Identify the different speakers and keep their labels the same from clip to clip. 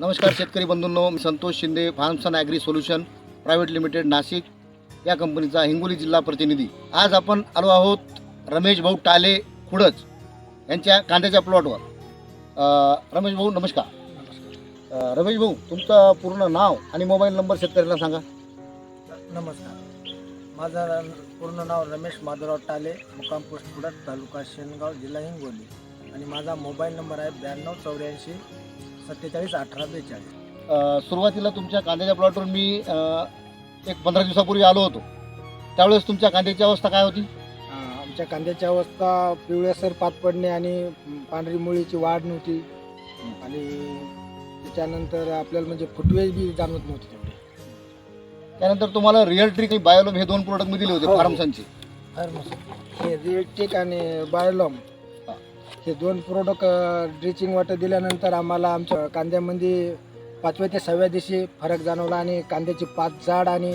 Speaker 1: नमस्कार शेतकरी बंधूंनो मी Santosh Shinde Farmson agri solution private limited Nashik या कंपनीचा हिंगोली जिल्हा प्रतिनिधी. आज आपण आलो आहोत रमेश भाऊ टाले खुडच यांच्या कांद्याच्या प्लॉटवर. रमेश भाऊ नमस्कार. रमेश भाऊ तुमचं पूर्ण नाव आणि मोबाईल नंबर शेतकऱ्यांना सांगा.
Speaker 2: नमस्कार. माझं पूर्ण नाव रमेश माधवराव टाले मुक्काम पोस्ट कुडत तालुका शेनगाव जिल्हा हिंगोली. आणि माझा मोबाईल नंबर आहे ब्याण्णव चौऱ्याऐंशी सत्तेचाळीस अठरा बेचाळीस.
Speaker 1: अ, सुरुवातीला तुमच्या कांद्याच्या प्लॉटवर मी अ, एक पंधरा दिवसापूर्वी आलो होतो. त्यावेळेस तुमच्या कांद्याची अवस्था काय होती?
Speaker 2: आमच्या कांद्याची अवस्था पिवळ्यासर पात पडणे आणि पांढरी मुळीची वाढ नव्हती. आणि त्याच्यानंतर आपल्याला म्हणजे फुटवे बी जाणवत नव्हते तेवढे.
Speaker 1: त्यानंतर तुम्हाला रिअल ट्रिक आणि बायोलोम हे दोन प्रोडक्ट मी दिले होते
Speaker 2: हो.
Speaker 1: फार्मसनचे.
Speaker 2: फार्मसी हे रिएक्टिक आणि बायोलॉम
Speaker 1: हा.
Speaker 2: हे दोन प्रोडक्ट ड्रिचिंग वाटर दिल्यानंतर आम्हाला आमच्या कांद्यामध्ये पाचव्या ते सहाव्या दिवशी फरक जाणवला आणि कांद्याची पात जाड आणि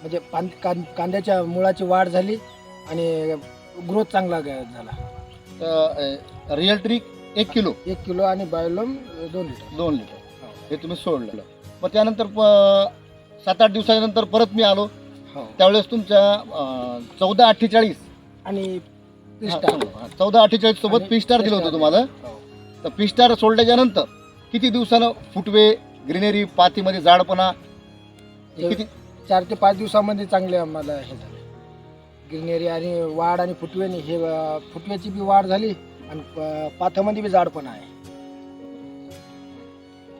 Speaker 2: म्हणजे पान कां कांद्याच्या मुळाची वाढ झाली आणि ग्रोथ चांगला झाला.
Speaker 1: रिअल ट्रिक एक किलो?
Speaker 2: एक किलो आणि बायोलॉम दोन लिटर
Speaker 1: दोन लिटर हे. तुम्ही सोडलं. मग त्यानंतर प- सात आठ दिवसानंतर परत मी आलो.
Speaker 2: हो.
Speaker 1: त्यावेळेस तुमच्या चौदा अठ्ठेचाळीस.
Speaker 2: आणि
Speaker 1: चौदा अठ्ठेचाळीस सोबत
Speaker 2: आणि
Speaker 1: पी स्टार दिलं होतं. तुम्हाला. तर पी स्टार सोडल्याच्या नंतर किती दिवसानं फुटवे ग्रीनरी पातीमध्ये जाडपणा? हे किती?
Speaker 2: चार ते पाच दिवसामध्ये चांगले आम्हाला हे झाले. ग्रीनरी आणि वाढ आणि फुटवेनी हे अं, फुटव्याची बी वाढ झाली आणि प- पाथामध्ये बी जाडपणा आहे.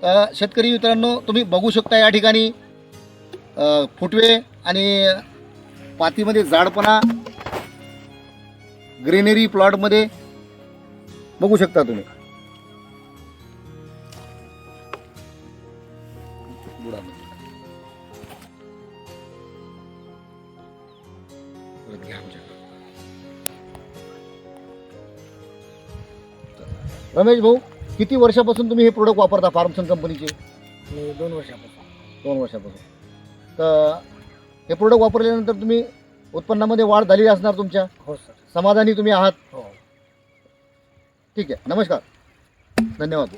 Speaker 1: तर शेतकरी मित्रांनो तुम्ही बघू शकता या ठिकाणी अ, फुटवे आणि पातीमध्ये जाडपणा. ग्रीनरी प्लॉटमध्ये बघू शकता तुम्ही. रमेश भाऊ किती वर्षापासून तुम्ही हे प्रोडक्ट वापरता फार्मसन कंपनीचे?
Speaker 2: दोन वर्षापासून.
Speaker 1: दोन वर्षापासून. तर हे प्रोडक्ट वापरल्यानंतर तुम्ही उत्पन्नामध्ये वाढ झाली असणार तुमच्या?
Speaker 2: हो सर.
Speaker 1: समाधानी तुम्ही आहात?
Speaker 2: हो.
Speaker 1: ठीक आहे. नमस्कार. धन्यवाद.